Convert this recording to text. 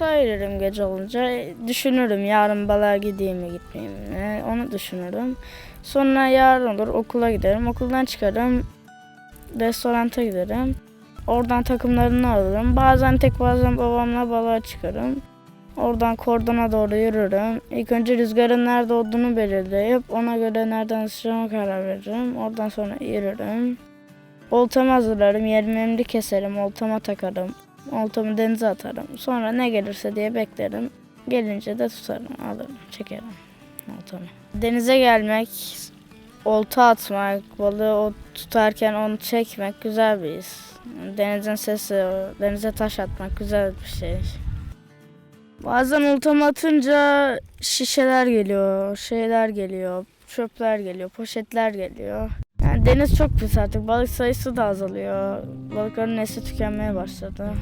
ayırırım gece olunca. Düşünürüm yarın balığa gideyim mi gitmeyeyim mi onu düşünürüm. Sonra yarın olur okula giderim. Okuldan çıkarım. Restoranta giderim. Oradan takımlarını alırım. Bazen tek bazen babamla balığa çıkarım. Oradan kordona doğru yürürüm. İlk önce rüzgarın nerede olduğunu belirleyip ona göre nereden ısıracağıma karar veririm. Oradan sonra yürürüm. Oltamı hazırlarım, yerimleri keserim, oltama takarım. Oltamı denize atarım. Sonra ne gelirse diye beklerim. Gelince de tutarım, alırım, çekerim oltamı. Denize gelmek, olta atmak, balığı o tutarken onu çekmek güzel bir his. Denizin sesi, denize taş atmak güzel bir şey. Bazen oltamı atınca şişeler geliyor, şeyler geliyor, çöpler geliyor, poşetler geliyor. Yani deniz çok pis artık. Balık sayısı da azalıyor. Balıkların nesli tükenmeye başladı.